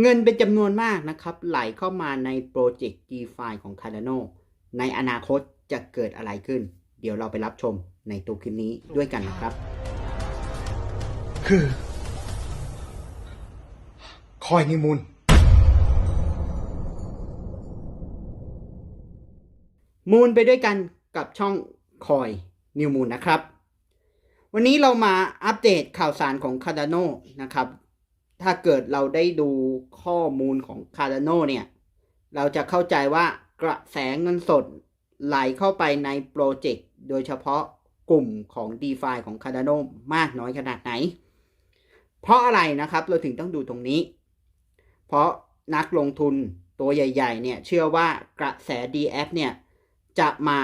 เงินเป็นจำนวนมากนะครับ ไหลเข้ามาในโปรเจกต์ DeFi ของ Cardano ในอนาคตจะเกิดอะไรขึ้น เดี๋ยวเราไปรับชมในตัวคลิปนี้ด้วยกันนะครับ คือคอยนิมูลมูลไปด้วยกันกับช่องคอยนิวมูลนะครับ วันนี้เรามาอัปเดตข่าวสารของ Cardano นะครับ ถ้าเกิดเราได้ดูข้อมูลของ Cardano เนี่ย เราจะเข้าใจว่ากระแสเงินสดไหลเข้าไปในโปรเจกต์โดยเฉพาะกลุ่มของ DeFi ของ Cardano มากน้อยขนาดไหน เพราะอะไรนะครับเราถึงต้องดูตรงนี้ เพราะนักลงทุนตัวใหญ่ ๆ เนี่ย เชื่อว่ากระแส DF เนี่ย จะมา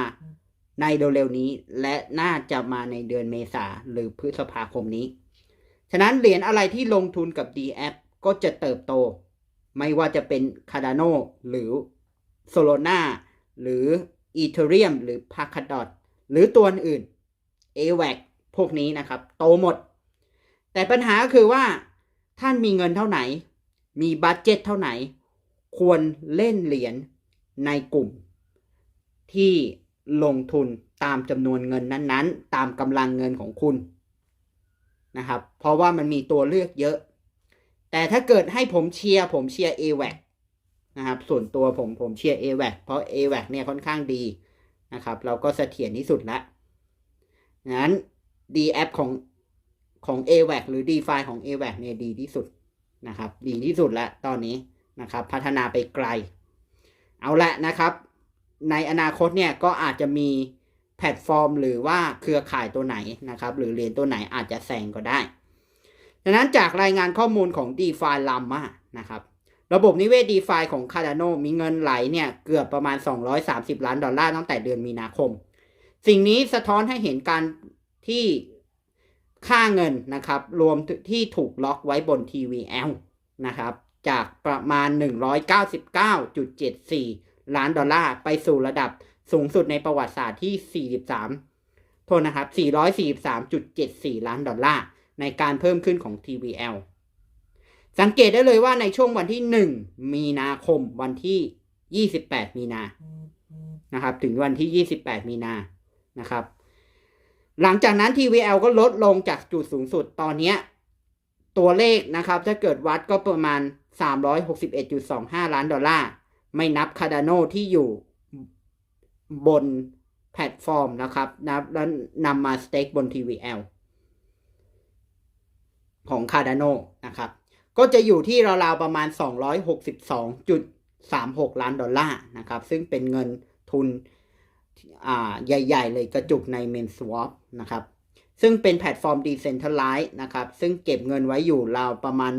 ในเร็วๆนี้ และน่าจะมาในเดือนเมษาหรือพฤษภาคมนี้ ฉะนั้นเหรียญอะไรที่ลงทุนกับ DF ก็จะเติบโต ไม่ว่าจะเป็น Cardano หรือ Solana หรือ Ethereum หรือ Polkadot หรือตัวอื่น AVAX พวกนี้นะครับ โตหมด แต่ปัญหาก็คือว่าท่านมีเงินเท่าไหร่ มีบัตเจ็ตเท่าไหร่ ควรเล่นเหรียญในกลุ่ม ที่ลงทุนตามจำนวนเงินนั้นๆ ตามกำลังเงินของคุณ นะครับ เพราะว่ามันมีตัวเลือกเยอะ แต่ถ้าเกิดให้ผมเชียร์ผมเชียร์ AVAX นะครับ ส่วนตัวผมผมเชียร์ AVAX เพราะ AVAX เนี่ยค่อนข้างดีนะครับ เราก็เสถียรที่สุดละงั้น DApp ของของ AVAX หรือ d f i ของ AVAX เนี่ยดีที่สุดนะครับ ดีที่สุดล้วตอนนี้นะครับ พัฒนาไปไกล เอาละนะครับ ในอนาคตเนี่ยก็อาจจะมี แพลตฟอร์ม หรือว่าเครือข่ายตัวไหนนะครับ หรือเหรียญตัวไหนอาจจะแซงก็ได้ดังนั้นจากรายงานข้อมูลของ d e f i l a m a นะครับ ระบบนิเวศ d e f i ของ Cardano มีเงินไหลเนี่ยเกือบประมาณ 230 ล้านดอลลาร์ตั้งแต่เดือนมีนาคม สิ่งนี้สะท้อนให้เห็นการที่ค่าเงินนะครับ รวมที่ถูกล็อกไว้บน TVL นะครับ จากประมาณ 199.74 ล้านดอลลาร์ไปสู่ระดับ สูงสุดในประวัติศาสตร์ที่ 43 โทษนะครับ 443.74 ล้านดอลลาร์ ในการเพิ่มขึ้นของ TVL สังเกตได้เลยว่าในช่วงวันที่ 1 มีนาคมวันที่ 28 มีนา นะครับ ถึงวันที่ 28 มีนา นะครับ หลังจากนั้น TVL ก็ลดลงจากจุดสูงสุดตอนนี้ ตัวเลขนะครับ ถ้าเกิดวัดก็ประมาณ 361.25 ล้านดอลลาร์ ไม่นับ Cardano ที่อยู่ บนแพลตฟอร์มนะครับนะแล้วนำมาสเต็กบน TVL ของ Cardano นะครับ ก็จะอยู่ที่ราวๆประมาณ 262.36 ล้านดอลลาร์นะครับ ซึ่งเป็นเงินทุนใหญ่ ๆ เลยกระจุกใน MainSwap นะครับ ซึ่งเป็นแพลตฟอร์ม Decentralized นะครับ ซึ่งเก็บเงินไว้อยู่ราวประมาณ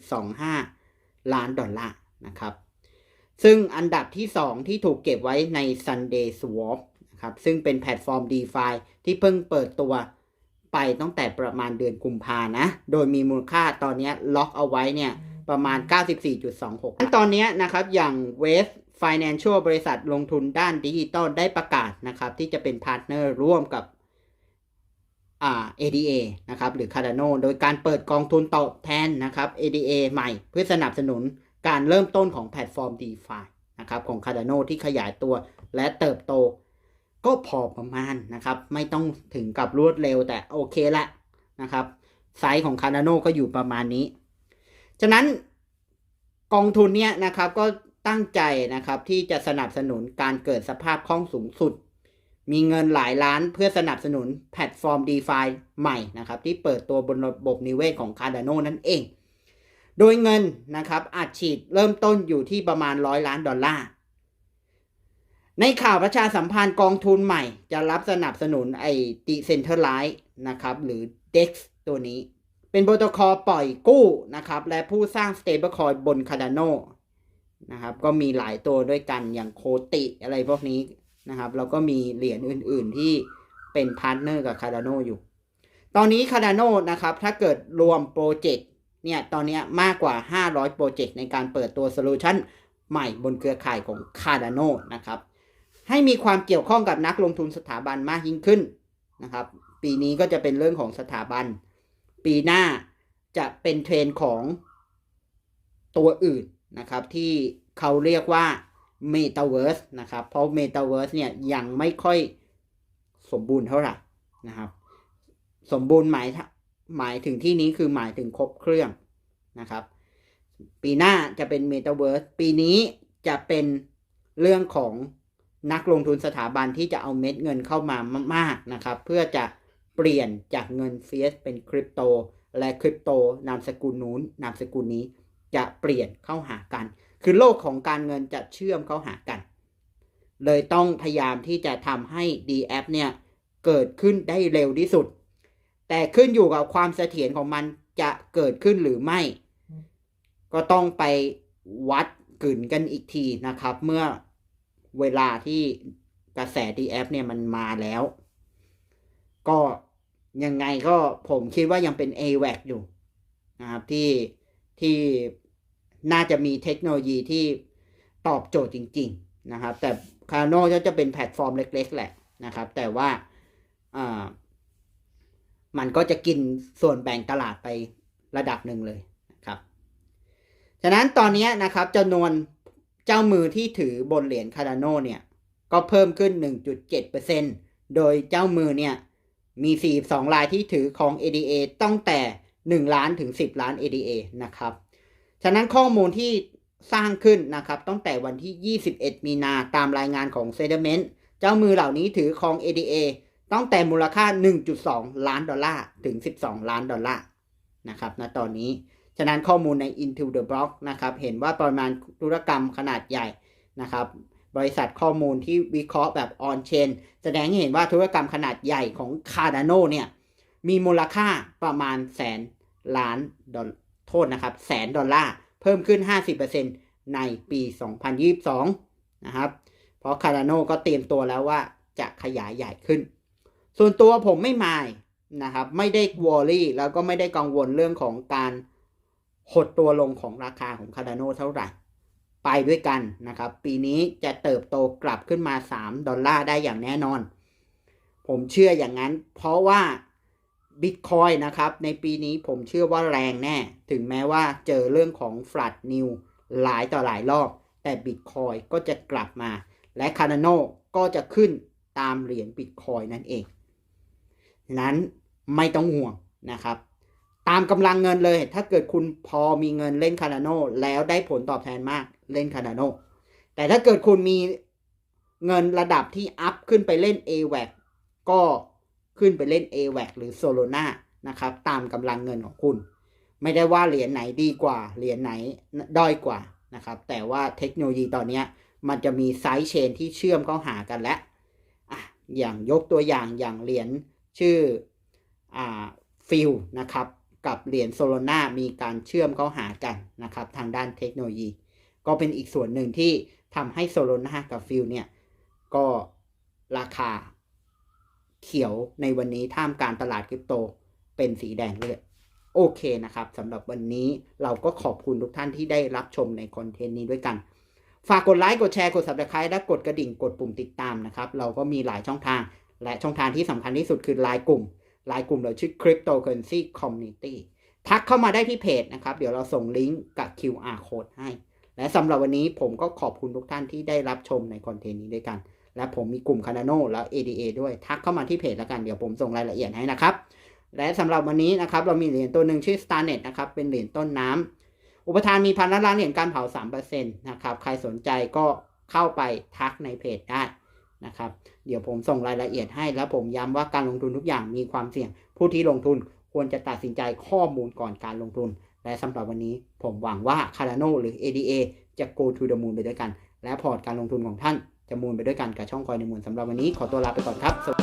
164.25 ล้านดอลลาร์นะครับ ซึ่งอันดับที่ 2 ที่ถูกเก็บไว้ใน Sunday Swap นะครับซึ่งเป็นแพลตฟอร์ม DeFi ที่เพิ่งเปิดตัวไปตั้งแต่ประมาณเดือนกุมภานะ โดยมีมูลค่าตอนนี้ล็อกเอาไว้เนี่ยประมาณ 94.26 ตอนนี้นะครับอย่าง Wave Financial บริษัทลงทุนด้านดิจิตอลได้ประกาศนะครับที่จะเป็นพาร์ทเนอร์ร่วมกับอ่า ADA นะครับหรือ Cardano โดยการเปิดกองทุนตอบแทนนะครับ ADA ใหม่เพื่อสนับสนุน การเริ่มต้นของแพลตฟอร์ม DeFi นะครับของ Cardano ที่ขยายตัวและเติบโต ก็พอประมาณนะครับ ไม่ต้องถึงกับรวดเร็วแต่โอเคละนะครับไซส์ของ Cardano ก็อยู่ประมาณนี้ ฉะนั้นกองทุนเนี้ยนะครับก็ตั้งใจนะครับที่จะสนับสนุนการเกิดสภาพคล่องสูงสุด มีเงินหลายล้านเพื่อสนับสนุนแพลตฟอร์ม DeFi ใหม่นะครับที่เปิดตัวบนระบบนิเวศของ Cardano นั่นเอง โดยเงินนะครับอัดฉีดเริ่มต้นอยู่ที่ประมาณร้อยล้านดอลลาร์ ในข่าวประชาสัมพันธ์กองทุนใหม่ จะรับสนับสนุนไอ้ Decentralized นะครับหรือ DEX ตัวนี้ เป็นโปรโตคอลปล่อยกู้นะครับและผู้สร้าง Stablecoin บน Cardano นะครับก็มีหลายตัวด้วยกันอย่างโคติอะไรพวกนี้นะครับแล้วก็มีเหรียญอื่น ๆ ที่เป็นพาร์ทเนอร์กับ Cardano อยู่ ตอนนี้ Cardano นะครับถ้าเกิดรวมโปรเจกต์ เนี่ยตอนนี้มากกว่า 500 โปรเจกต์ในการเปิดตัวโซลูชันใหม่บนเครือข่ายของ Cardano นะครับ ให้มีความเกี่ยวข้องกับนักลงทุนสถาบันมากยิ่งขึ้นนะครับ ปีนี้ก็จะเป็นเรื่องของสถาบัน ปีหน้าจะเป็นเทรนของตัวอื่นนะครับที่เขาเรียกว่า Metaverse นะครับ เพราะ Metaverse เนี่ยยังไม่ค่อยสมบูรณ์เท่าไหร่นะครับ สมบูรณ์หมาย หมายถึงที่นี้คือหมายถึงครบเครื่องนะครับ ปีหน้าจะเป็น Metaverse ปีนี้จะเป็นเรื่องของนักลงทุนสถาบันที่จะเอาเม็ดเงินเข้ามามากๆนะครับ เพื่อจะเปลี่ยนจากเงินเฟียสเป็นคริปโต และคริปโตนามสกุลนู้นนามสกุลนี้จะเปลี่ยนเข้าหากัน คือโลกของการเงินจะเชื่อมเข้าหากัน เลยต้องพยายามที่จะทำให้ d a p เนี่ยเกิดขึ้นได้เร็วที่สุด แต่ขึ้นอยู่กับความเสถียรของมันจะเกิดขึ้นหรือไม่ ก็ต้องไปวัดกลืนกันอีกทีนะครับ เมื่อเวลาที่กระแส d f เนี่ยมันมาแล้ว ก็ยังไงก็ผมคิดว่ายังเป็น a w a c อยู่นะครับที่ที่น่าจะมีเทคโนโลยีที่ตอบโจทย์จริง ๆ นะครับ แต่ Cardano ก็จะเป็นแพลตฟอร์มเล็ก ๆ แหละนะครับ แต่ว่าอ่า มันก็จะกินส่วนแบ่งตลาดไประดับหนึ่งเลยนะครับฉะนั้นตอนนี้นะครับจำนวนเจ้ามือที่ถือบนเหรียญคาร์ดโนเนี่ย ก็เพิ่มขึ้น 1.7%โดยเจ้ามือเนี่ย มี 42 รายที่ถือของ ADA ตั้งแต่ 1 ล้านถึง 10 ล้าน ADA นะครับ ฉะนั้นข้อมูลที่สร้างขึ้นนะครับตั้งแต่วันที่ 21 มีนาตามรายงานของ s e d i m e n t เจ้ามือเหล่านี้ถือของ ADA ตั้งแต่มูลค่า 1.2 ล้านดอลลาร์ถึง 12 ล้านดอลลาร์นะครับณตอนนี้ ฉะนั้นข้อมูลใน Into the Block นะครับเห็นว่าปริมาณธุรกรรมขนาดใหญ่นะครับบริษัทข้อมูลที่วิเคราะห์แบบ on chain แสดงให้เห็นว่าธุรกรรมขนาดใหญ่ของ Cardano เนี่ยมีมูลค่าประมาณแสนล้านดอลโทษนะครับแสนดอลลาร์เพิ่มขึ้น 50%ในปี 2022 นะครับ เพราะ Cardano ก็เตรียมตัวแล้วว่าจะขยายใหญ่ขึ้น ส่วนตัวผมไม่มายนะครับ ไม่ได้วอรี่แล้วก็ไม่ได้กังวลเรื่องของการหดตัวลงของราคาของ Cardano เท่าไหร่ ไปด้วยกันนะครับ ปีนี้จะเติบโตกลับขึ้นมา 3 ดอลลาร์ได้อย่างแน่นอน ผมเชื่ออย่างนั้น เพราะว่า Bitcoin นะครับ ในปีนี้ผมเชื่อว่าแรงแน่ ถึงแม้ว่าเจอเรื่องของ Flat New หลายต่อหลายรอบ แต่ Bitcoin ก็จะกลับมา และ Cardano ก็จะขึ้นตามเหรียญ Bitcoin นั่นเอง นั้นไม่ต้องห่วงนะครับ ตามกำลังเงินเลย ถ้าเกิดคุณพอมีเงินเล่นคาร์โนแล้วได้ผลตอบแทนมากเล่นคาร์โนแต่ถ้าเกิดคุณมีเงินระดับที่อัพขึ้นไปเล่น a w a c ก็ขึ้นไปเล่น a w a c หรือ Solana นะครับ ตามกำลังเงินของคุณ ไม่ได้ว่าเหรียญไหนดีกว่า เหรียญไหนด้อยกว่านะครับ แต่ว่าเทคโนโลยีตอนนี้มันจะมีไซด์เชนที่เชื่อมเข้าหากันแล้วออย่างยกตัวอย่างอย่างเหรียญ ชื่ออ่าฟิลนะครับกับเหรียญโซโลนามีการเชื่อมเข้าหากันนะครับทางด้านเทคโนโลยี ก็เป็นอีกส่วนหนึ่งที่ทำให้โซโลนากับฟิลเนี่ยก็ราคาเขียวในวันนี้ท่ามการตลาดคริปโตเป็นสีแดงเลือดโอเคนะครับสำหรับวันนี้เราก็ขอบคุณทุกท่านที่ได้รับชมในคอนเทนต์นี้ด้วยกัน ฝากกดไลค์ กดแชร์ กด subscribe และกดกระดิ่ง กดปุ่มติดตามนะครับ เราก็มีหลายช่องทาง และช่องทางที่สำคัญที่สุดคือไลน์กลุ่มไลน์กลุ่มเราชื่อ Cryptocurrency Community ทักเข้ามาได้ที่เพจนะครับ เดี๋ยวเราส่งลิงก์กับ QR code ให้ และสำหรับวันนี้ผมก็ขอบคุณทุกท่านที่ได้รับชมในคอนเทนต์นี้ด้วยกัน และผมมีกลุ่ม Cardano และ ADA ด้วยทักเข้ามาที่เพจแล้วกันเดี๋ยวผมส่งรายละเอียดให้นะครับ และสำหรับวันนี้นะครับเรามีเหรียญตัวหนึ่งชื่อ Starnet นะครับเป็นเหรียญต้นน้ำอุปทานมีพันล้านล้านเหรียญการเผา3%นะครับใครสนใจก็เข้าไปทักในเพจได้ นะครับ เดี๋ยวผมส่งรายละเอียดให้ แล้วผมย้ำว่าการลงทุนทุกอย่างมีความเสี่ยง ผู้ที่ลงทุนควรจะตัดสินใจข้อมูลก่อนการลงทุน และสำหรับวันนี้ผมหวังว่า Cardano หรือ ADA จะ go to the moon ไปด้วยกัน และพอร์ตการลงทุนของท่านจะมูลไปด้วยกันกับช่องคอยในมูลสำหรับวันนี้ขอตัวลาไปก่อนครับ